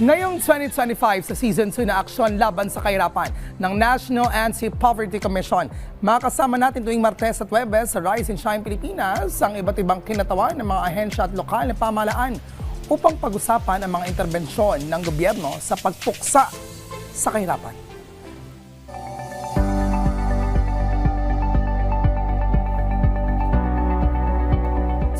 Ngayong 2025 sa Season 2 na aksyon laban sa kahirapan ng National Anti-Poverty Commission. Makasama natin tuwing Martes at Webes sa Rise and Shine Pilipinas ang iba't ibang kinatawan ng mga ahensya at lokal na pamahalaan upang pag-usapan ang mga interbensyon ng gobyerno sa pagpuksa sa kahirapan.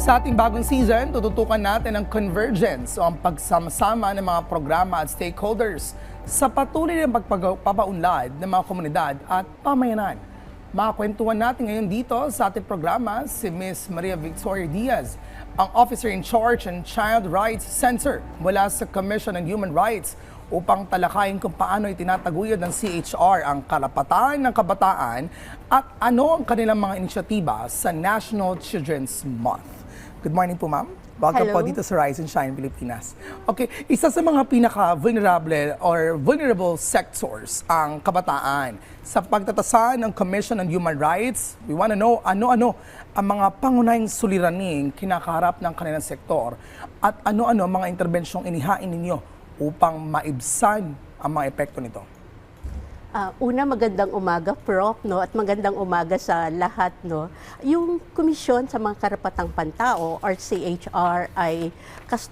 Sa ating bagong season, tututukan natin ang convergence o ang pagsama-sama ng mga programa at stakeholders sa patuloy ng pagpapaunlad ng mga komunidad at pamayanan. Makakwentuhan natin ngayon dito sa ating programa si Ms. Maria Victoria Diaz, ang Officer in Charge ng Child Rights Center mula sa Commission on Human Rights upang talakayin kung paano itinataguyod ng CHR ang karapatan ng kabataan at ano ang kanilang mga inisyatiba sa National Children's Month. Good morning po, ma'am. Welcome po Hello. dito sa Rise and Shine Pilipinas. Okay, isa sa mga pinaka-vulnerable or vulnerable sectors ang kabataan. Sa pagtatasan ng Commission on Human Rights, we want to know ano-ano ang mga pangunahing suliraning kinakaharap ng kanilang sektor at ano-ano mga interbensyong inihain ninyo upang maibsan ang mga epekto nito. Ah, una, magandang umaga, Prof, no? At magandang umaga sa lahat, no? Yung Komisyon sa mga Karapatang Pantao, or CHR, ay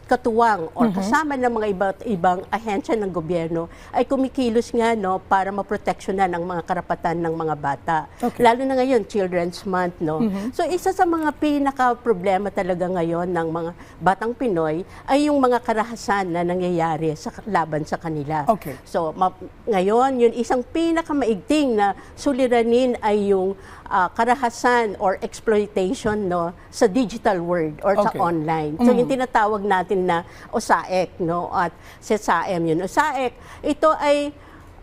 katuwang or kasama ng mga iba't ibang ahensya ng gobyerno ay kumikilos nga, no? Para maproteksyonan ang mga karapatan ng mga bata. Okay. Lalo na ngayon, Children's Month, no? So, isa sa mga pinaka-problema talaga ngayon ng mga batang Pinoy ay yung mga karahasan na nangyayari sa laban sa kanila. Okay. So, ma- ngayon, yun isang pinakamaigting na suliranin ay yung ah, karahasan or exploitation no sa digital world or sa Okay. online. So, yung tinatawag natin na OSAEC, no? At sa SAEM yun. OSAEC, ito ay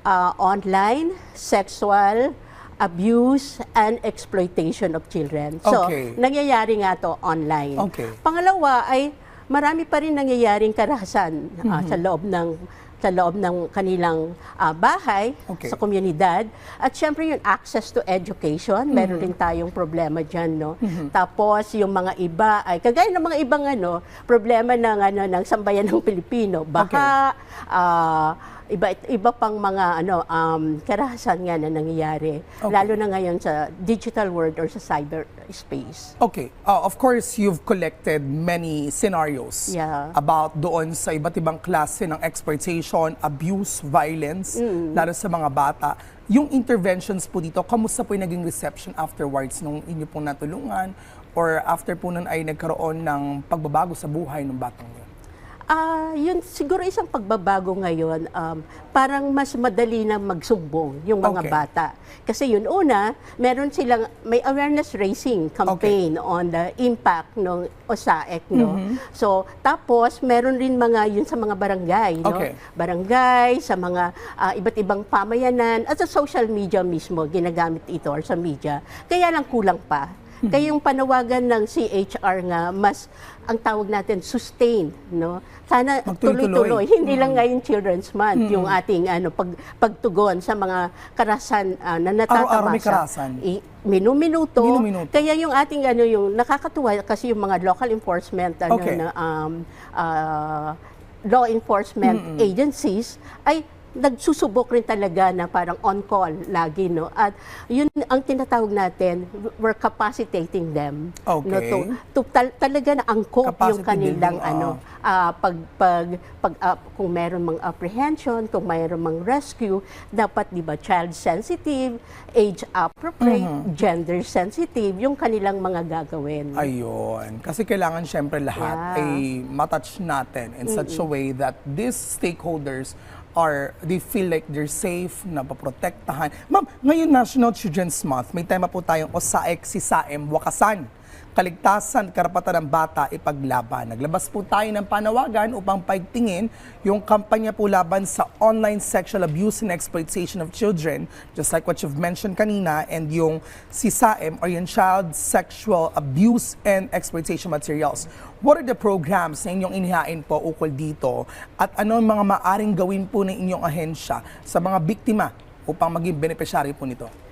ah, online, sexual, abuse, and exploitation of children. So, Okay. nangyayari nga to online. Okay. Pangalawa ay marami pa rin nangyayaring karahasan ah, sa loob ng sa loob ng kanilang ah, bahay Okay. sa komunidad. At syempre yung access to education meron rin tayong problema diyan no? Tapos yung mga iba ay kagaya ng mga ibang ano problema ng ano ng sambayan ng Pilipino baha ah, iba iba pang mga ano um, karahasan nga na nangyayari Okay. lalo na ngayon sa digital world or sa cyber space Okay, uh, of course, you've collected many scenarios Yeah. about doon sa iba't ibang klase ng exploitation, abuse, violence, lalo sa mga bata. Yung interventions po dito, kamusta po yung naging reception afterwards nung inyo pong natulungan or after po nun ay nagkaroon ng pagbabago sa buhay ng batang yun? Ah, yun siguro isang pagbabago ngayon, um, parang mas madali na magsumbong yung mga Okay. bata. Kasi yun una, meron silang may awareness raising campaign on the impact ng OSAEC, no. Mm-hmm. So, tapos meron rin mga yun sa mga barangay, no. Okay. Barangay, sa mga ah, iba't ibang pamayanan at sa social media mismo ginagamit ito or sa media. Kaya lang kulang pa. Hmm. Kaya yung panawagan ng CHR nga mas ang tawag natin sustain, no? Sana tuloy-tuloy. Hindi lang ngayon Children's Month yung ating ano pag pagtugon sa mga karasan ah, na natatamasa. Minuminuto. Minuminuto. Kaya yung ating ano yung nakakatuwa kasi yung mga local enforcement ano Okay. na um, ah, law enforcement agencies ay nagsusubok rin talaga na parang on call lagi no at yun ang tinatawag natin we're capacitating them no Okay. to, to tal- talaga na angkop yung kanilang building, ano ah, pag pag pag ah, kung mayroon mang apprehension kung mayroon mang rescue dapat di ba child sensitive age appropriate gender sensitive yung kanilang mga gagawin Ayun. Kasi kailangan syempre lahat Yeah. ay matouch natin in such a way that these stakeholders are, they feel like they're safe, napaprotektahan. Ma'am, ngayon National Children's Month, may tema po tayong OSAEC si Saem Wakasan. Kaligtasan, karapatan ng bata, ipaglaban. Naglabas po tayo ng panawagan upang paigtingin yung kampanya po laban sa online sexual abuse and exploitation of children, just like what you've mentioned kanina, and yung CSAM or yung Child Sexual Abuse and Exploitation Materials. What are the programs na inyong inihain po ukol dito at ano ang mga maaring gawin po ng inyong ahensya sa mga biktima upang maging beneficiary po nito?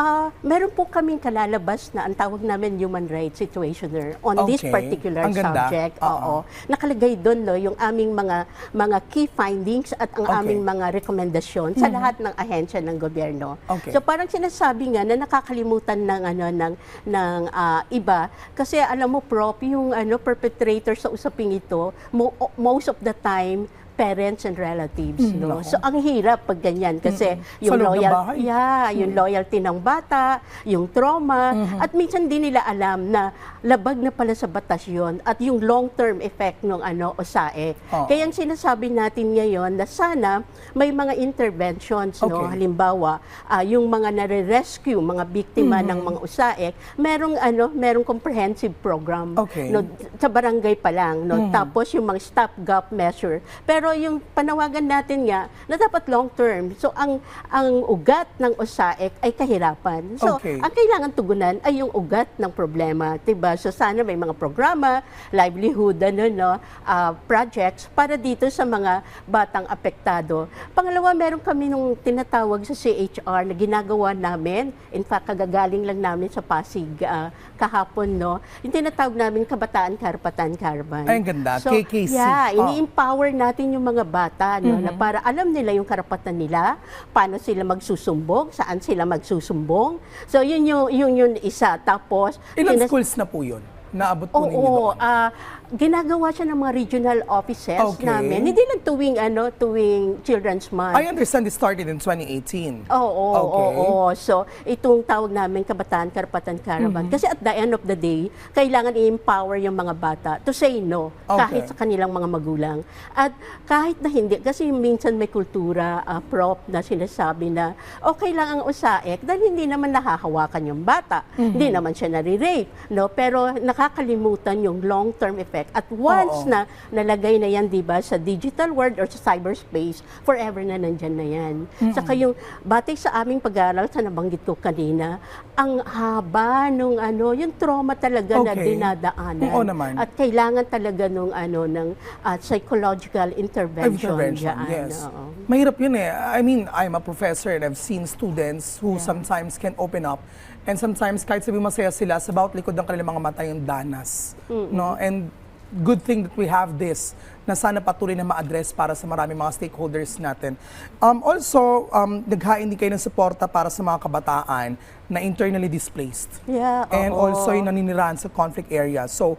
Ah, meron po kaming kalalabas na ang tawag namin human rights situationer on this Okay. particular Ang ganda. subject. Oo. Oo. Nakalagay doon no yung aming mga mga key findings at ang Okay. Mm-hmm. aming mga rekomendasyon sa lahat ng ahensya ng gobyerno. Okay. So parang sinasabi nga na nakakalimutan ng ano ng ng ah, iba kasi alam mo prop yung ano perpetrator sa usaping ito mo, most of the time parents and relatives no nako. so ang hirap pag ganyan kasi Sa yung loob ng loyal bahay. yeah yung loyalty ng bata yung trauma Mm-hmm. at minsan di nila alam na labag na pala sa batas yun at yung long term effect ng ano osae Oo. kaya ang sinasabi natin ngayon na sana may mga interventions no Okay. halimbawa ah, yung mga nare-rescue mga biktima Mm-hmm. ng mga usaek merong ano merong comprehensive program Okay. no sa barangay pa lang no tapos yung mga stopgap measure pero yung panawagan natin nga na dapat long term so ang ang ugat ng usaek ay kahirapan so Okay. ang kailangan tugunan ay yung ugat ng problema, 'di ba? So sana may mga programa, livelihood ano no, ah, projects para dito sa mga batang apektado. Pangalawa, meron kami nung tinatawag sa CHR na ginagawa namin. In fact, kagagaling lang namin sa Pasig ah, kahapon no. Yung tinatawag namin Kabataan Karapatan Caravan. Ay, ang ganda. KKC. Yeah, Oh. ini-empower natin yung mga bata no, na para alam nila yung karapatan nila, paano sila magsusumbong, saan sila magsusumbong. So yun yung yun yun isa. Tapos Ilang schools na po yun? Naabot po Oo, ninyo doon? ah, ginagawa siya ng mga regional offices Okay. namin. Hindi lang tuwing ano, tuwing Children's Month. I understand it started in 2018. Oo, oo, Okay. oo. So, itong tawag namin Kabataan Karapatan Caravan. Mm-hmm. Kasi at the end of the day, kailangan i-empower yung mga bata to say no Okay. kahit sa kanilang mga magulang. At kahit na hindi, kasi minsan may kultura, ah, prop na sinasabi na okay lang ang usaek dahil hindi naman nahahawakan yung bata. Mm-hmm. Hindi naman siya nare-rape. No? Pero nakakalimutan yung long-term effect. At once Oo. na nalagay na yan, di ba, sa digital world or sa cyberspace, forever na nandyan na yan. Saka yung, batay sa aming pag-aaral, sa nabanggit ko kanina, ang haba nung ano, yung trauma talaga na Okay. dinadaanan. Oo naman. At kailangan talaga nung ano, ng ah, psychological intervention. Intervention, dyan. yes. Oo. Mahirap yun eh. I mean, I'm a professor and I've seen students who sometimes can open up and sometimes kahit sabi masaya sila, sa bawat likod ng kanilang mga mata yung danas. No? And good thing that we have this na sana patuloy na ma-address para sa maraming mga stakeholders natin. Um, also, um, naghain din kayo ng suporta para sa mga kabataan na internally displaced. Yeah, And oo. also yung naninirahan sa conflict area. So,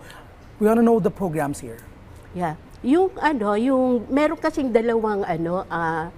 we want to know the programs here. Yeah. Yung ano, yung meron kasing dalawang ano ah,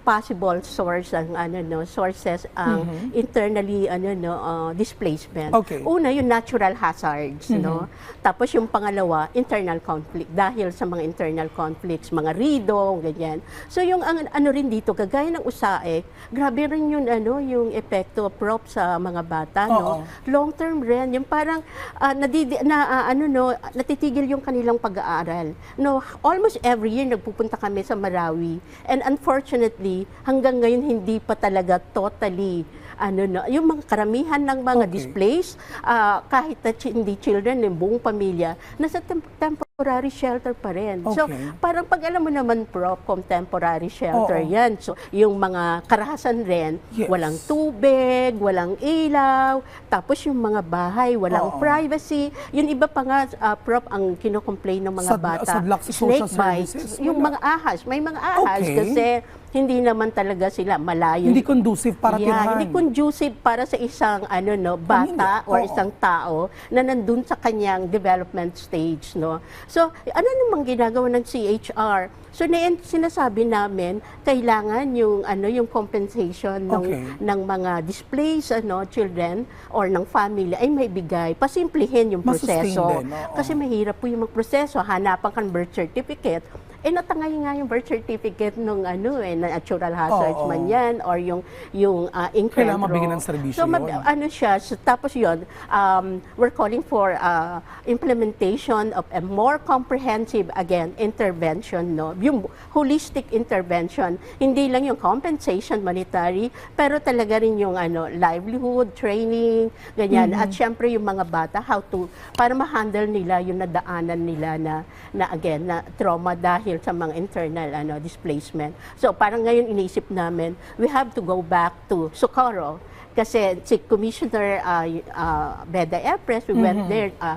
possible source ang ano no sources ang internally ano no ah, displacement. Mm-hmm. Okay. Mm-hmm. Una yung natural hazards no. Tapos yung pangalawa internal conflict dahil sa mga internal conflicts, mga rido, ganyan. So yung ang, ano rin dito kagaya ng USAID, grabe rin yung ano yung epekto prop sa mga bata no. Oo. Long term rin yung parang ah, nadidi, na ah, ano no natitigil yung kanilang pag-aaral. No, almost every year nagpupunta kami sa Marawi and unfortunately hanggang ngayon hindi pa talaga totally ano no, yung mga karamihan ng mga Okay. displaced ah, kahit na hindi children yung buong pamilya nasa tem- temporary shelter pa rin. So Okay. parang pag alam mo naman prop contemporary shelter Oo. yan. So yung mga karahasan rin, Yes. walang tubig, walang ilaw, tapos yung mga bahay, walang Oo. privacy. Yung iba pa nga, ah, prop, ang kinocomplain ng mga Sad- bata, sa social snake bites, services, yung wala. mga ahas. May mga ahas Okay. kasi hindi naman talaga sila malayo. Hindi conducive para yeah, tirahan. hindi conducive para sa isang ano no bata or oo. isang tao na nandun sa kanyang development stage no. So ano namang ginagawa ng CHR? So na sinasabi namin kailangan yung ano yung compensation ng Okay. ng mga displaced ano children or ng family ay may bigay. Pasimplihin yung proseso. din, oo. Kasi mahirap po yung magproseso. Hanapan kang birth certificate. Eh natangay nga yung birth certificate nung ano eh natural hazards Oo. man yan or yung yung uh, Kailangan mabigyan ng serbisyo So yun. ano siya so, tapos yun um, we're calling for uh, implementation of a more comprehensive again intervention no yung holistic intervention hindi lang yung compensation monetary pero talaga rin yung ano livelihood training ganyan Mm-hmm. at syempre yung mga bata how to para ma-handle nila yung nadaanan nila na na again na trauma dahil dahil sa mga internal ano displacement. So parang ngayon iniisip namin, we have to go back to Socorro kasi si Commissioner uh, uh, Beda Epres, we went there uh,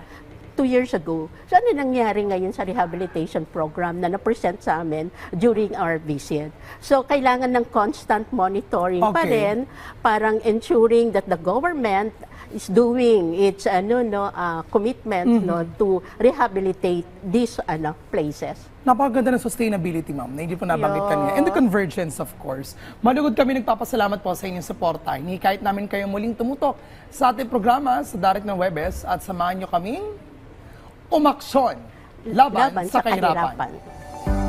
two years ago. So ano nangyari ngayon sa rehabilitation program na na-present sa amin during our visit? So kailangan ng constant monitoring pa Okay. rin, parang ensuring that the government is doing its ano no uh, commitment no to rehabilitate these ano places. Napakaganda ng sustainability, ma'am, na hindi po nabanggit kanina. And the convergence, of course. Malugod kami nagpapasalamat po sa inyong suporta. Hinihikayat namin kayo muling tumutok sa ating programa sa Direct ng Webes at samahan nyo kaming umaksyon laban, sa, kahirapan. kahirapan.